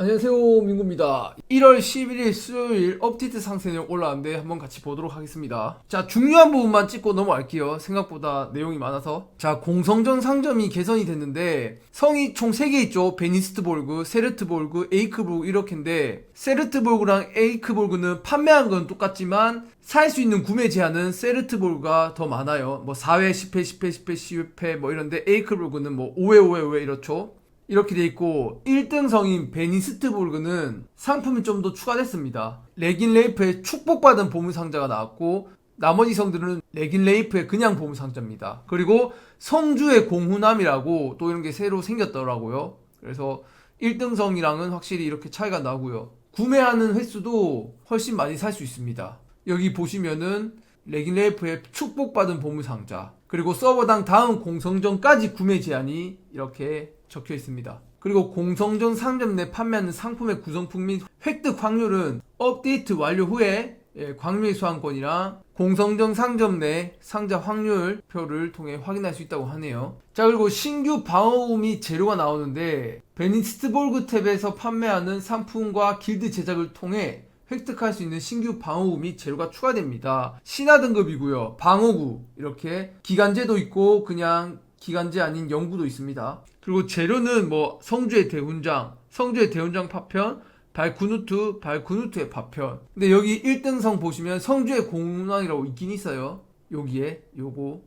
안녕하세요 민구입니다. 1월 11일 수요일 업데이트 상세 내용 올라왔는데 한번 같이 보도록 하겠습니다. 자 중요한 부분만 찍고 넘어갈게요. 생각보다 내용이 많아서. 자 공성전 상점이 개선이 됐는데 성이 총 3개 있죠. 베니스트볼그, 세르트볼그, 에이크볼그 이렇게인데 세르트볼그랑 에이크볼그는 판매한 건 똑같지만 살 수 있는 구매 제한은 세르트볼그가 더 많아요. 뭐 4회, 10회, 10회, 10회, 10회 뭐 이런데 에이크볼그는 뭐 5회, 5회, 5회 이렇죠 이렇게 돼 있고 1등 성인 베니스트볼그는 상품이 좀 더 추가됐습니다. 레긴 레이프의 축복받은 보물 상자가 나왔고 나머지 성들은 레긴 레이프의 그냥 보물 상자입니다. 그리고 성주의 공훈함이라고 또 이런 게 새로 생겼더라고요. 그래서 1등 성이랑은 확실히 이렇게 차이가 나고요. 구매하는 횟수도 훨씬 많이 살 수 있습니다. 여기 보시면은 레긴 레이프의 축복받은 보물 상자 그리고 서버당 다음 공성전까지 구매 제한이 이렇게 적혀 있습니다. 그리고 공성전 상점 내 판매하는 상품의 구성품 및 획득 확률은 업데이트 완료 후에 예, 광밀 수강권이랑 공성전 상점 내 상자 확률표를 통해 확인할 수 있다고 하네요. 자 그리고 신규 방어구 및 재료가 나오는데 베니스트볼그 탭에서 판매하는 상품과 길드 제작을 통해 획득할 수 있는 신규 방어구 및 재료가 추가됩니다. 신화 등급이고요. 방어구 이렇게 기간제도 있고 그냥 기간제 아닌 영구도 있습니다. 그리고 재료는 뭐 성주의 대훈장, 성주의 대훈장 파편, 발쿠누트, 발쿠누트의 파편. 근데 여기 1등성 보시면 성주의 공운왕이라고 있긴 있어요. 여기에 요거.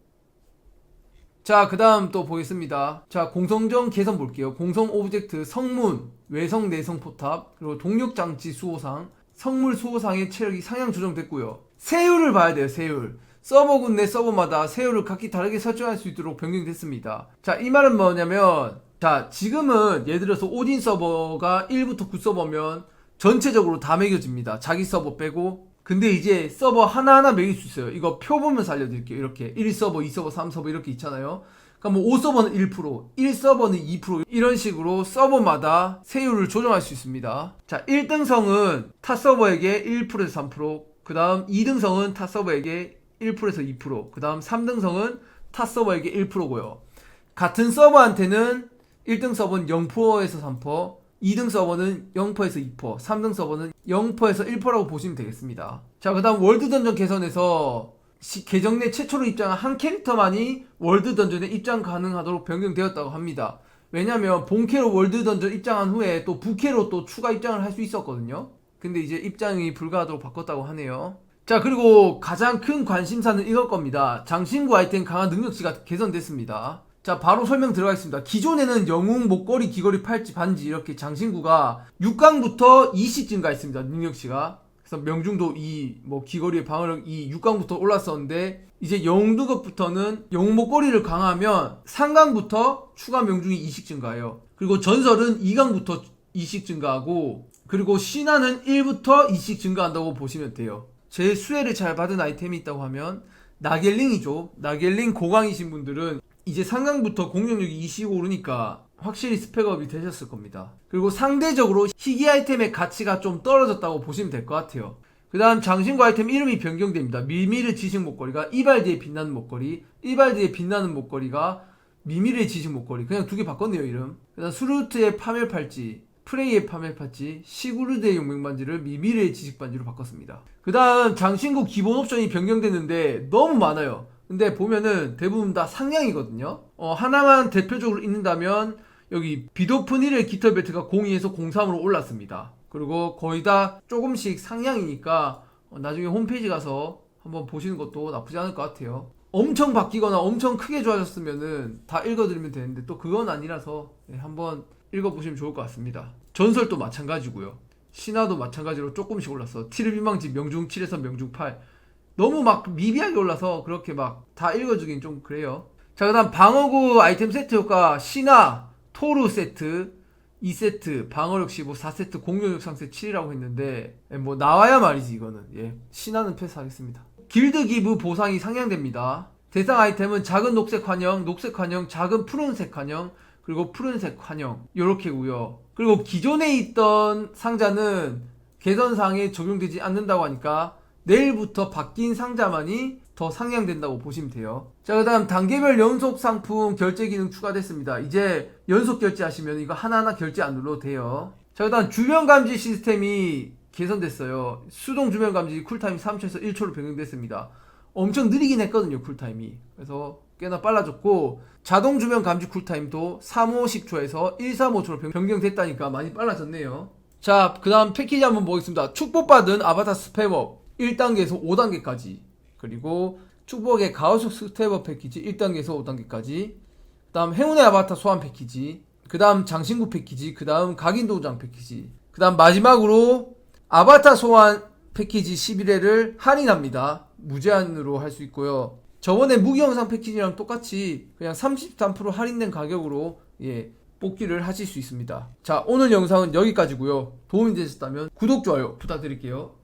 자, 그 다음 또 보겠습니다. 자, 공성전 개선 볼게요. 공성 오브젝트 성문, 외성 내성 포탑, 그리고 동력장치 수호상, 성물 수호상의 체력이 상향 조정됐고요. 세율을 봐야 돼요, 세율. 서버군 내 서버마다 세율을 각기 다르게 설정할 수 있도록 변경됐습니다. 자, 이 말은 뭐냐면, 자, 지금은 예를 들어서 오딘 서버가 1부터 9 서버면 전체적으로 다 매겨집니다. 자기 서버 빼고. 근데 이제 서버 하나하나 매길 수 있어요. 이거 표 보면서 알려드릴게요. 이렇게 1 서버, 2 서버, 3 서버 이렇게 있잖아요. 그러니까 뭐 5서버는 1%, 1서버는 2% 이런 식으로 서버마다 세율을 조정할 수 있습니다. 자, 1등성은 타 서버에게 1%에서 3%, 그 다음 2등성은 타 서버에게 1%에서 2%, 그 다음 3등성은 타 서버에게 1%고요. 같은 서버한테는 1등 서버는 0%에서 3%, 2등 서버는 0%에서 2%, 3등 서버는 0%에서 1%라고 보시면 되겠습니다. 자, 그 다음 월드 던전 개선에서 시- 계정 내 최초로 입장한 한 캐릭터만이 월드 던전에 입장 가능하도록 변경되었다고 합니다. 왜냐면 본캐로 월드 던전 입장한 후에 또 부캐로 또 추가 입장을 할 수 있었거든요. 근데 이제 입장이 불가하도록 바꿨다고 하네요. 자, 그리고 가장 큰 관심사는 이걸 겁니다. 장신구 아이템 강화 능력치가 개선됐습니다. 자, 바로 설명 들어가겠습니다. 기존에는 영웅, 목걸이, 귀걸이, 팔찌, 반지 이렇게 장신구가 6강부터 2씩 증가했습니다. 능력치가. 그래서 명중도 2, 뭐 귀걸이의 방어력 2, 6강부터 올랐었는데 이제 영웅 등급부터는 영웅 목걸이를 강화하면 3강부터 추가 명중이 2씩 증가해요. 그리고 전설은 2강부터 2씩 증가하고 그리고 신화는 1부터 2씩 증가한다고 보시면 돼요. 제 수혜를 잘 받은 아이템이 있다고 하면 나겔링이죠. 나겔링 고강이신 분들은 이제 상강부터 공격력이 2씩 오르니까 확실히 스펙업이 되셨을 겁니다. 그리고 상대적으로 희귀 아이템의 가치가 좀 떨어졌다고 보시면 될 것 같아요. 그 다음 장신구 아이템 이름이 변경됩니다. 미미르 지식 목걸이가 이발디에 빛나는 목걸이, 이발디에 빛나는 목걸이가 미미르의 지식 목걸이. 그냥 두 개 바꿨네요, 이름. 그 다음 수루트의 파멸 팔찌, 프레이의 파멸 팔찌, 시구르드의 용맹 반지를 미미르의 지식 반지로 바꿨습니다. 그 다음 장신구 기본 옵션이 변경됐는데 너무 많아요. 근데 보면은 대부분 다 상향이거든요. 어, 하나만 대표적으로 있는다면 여기 비도프닐의 깃털 벨트가 02에서 03으로 올랐습니다. 그리고 거의 다 조금씩 상향이니까 어, 나중에 홈페이지 가서 한번 보시는 것도 나쁘지 않을 것 같아요. 엄청 바뀌거나 엄청 크게 좋아졌으면은 다 읽어드리면 되는데 또 그건 아니라서 네, 한번 읽어보시면 좋을 것 같습니다. 전설도 마찬가지고요. 신화도 마찬가지로 조금씩 올랐어. 티르비망지 명중 7에서 명중 8. 너무 막 미비하게 올라서 그렇게 막 다 읽어주긴 좀 그래요. 자, 그 다음 방어구 아이템 세트 효과 신화, 토르 세트, 2세트, 방어력 15, 4세트, 공격력 상세 7이라고 했는데, 예, 뭐, 나와야 말이지, 이거는. 예. 신화는 패스하겠습니다. 길드 기브 보상이 상향됩니다. 대상 아이템은 작은 녹색 환영, 녹색 환영, 작은 푸른색 환영, 그리고 푸른색 환영. 요렇게고요 그리고 기존에 있던 상자는 개선사항에 적용되지 않는다고 하니까 내일부터 바뀐 상자만이 더 상향된다고 보시면 돼요. 자, 그 다음 단계별 연속 상품 결제 기능 추가됐습니다. 이제 연속 결제 하시면 이거 하나하나 결제 안 눌러도 돼요. 자, 일단 주변 감지 시스템이 개선됐어요. 수동 주변 감지 쿨타임 3초에서 1초로 변경됐습니다. 엄청 느리긴 했거든요, 쿨타임이. 그래서 꽤나 빨라졌고, 자동 주변 감지 쿨타임도 350초에서 135초로 변경됐다니까 많이 빨라졌네요. 자, 그 다음 패키지 한번 보겠습니다. 축복받은 아바타 스텝업 1단계에서 5단계까지. 그리고 축복의 가우스 스텝업 패키지 1단계에서 5단계까지. 그 다음 행운의 아바타 소환 패키지. 그 다음 장신구 패키지. 그 다음 각인도장 패키지. 그 다음 마지막으로 아바타 소환 패키지 11회를 할인합니다. 무제한으로 할 수 있고요. 저번에 무기 영상 패키지랑 똑같이 그냥 33% 할인된 가격으로 예, 뽑기를 하실 수 있습니다. 자, 오늘 영상은 여기까지고요. 도움이 되셨다면 구독, 좋아요 부탁드릴게요.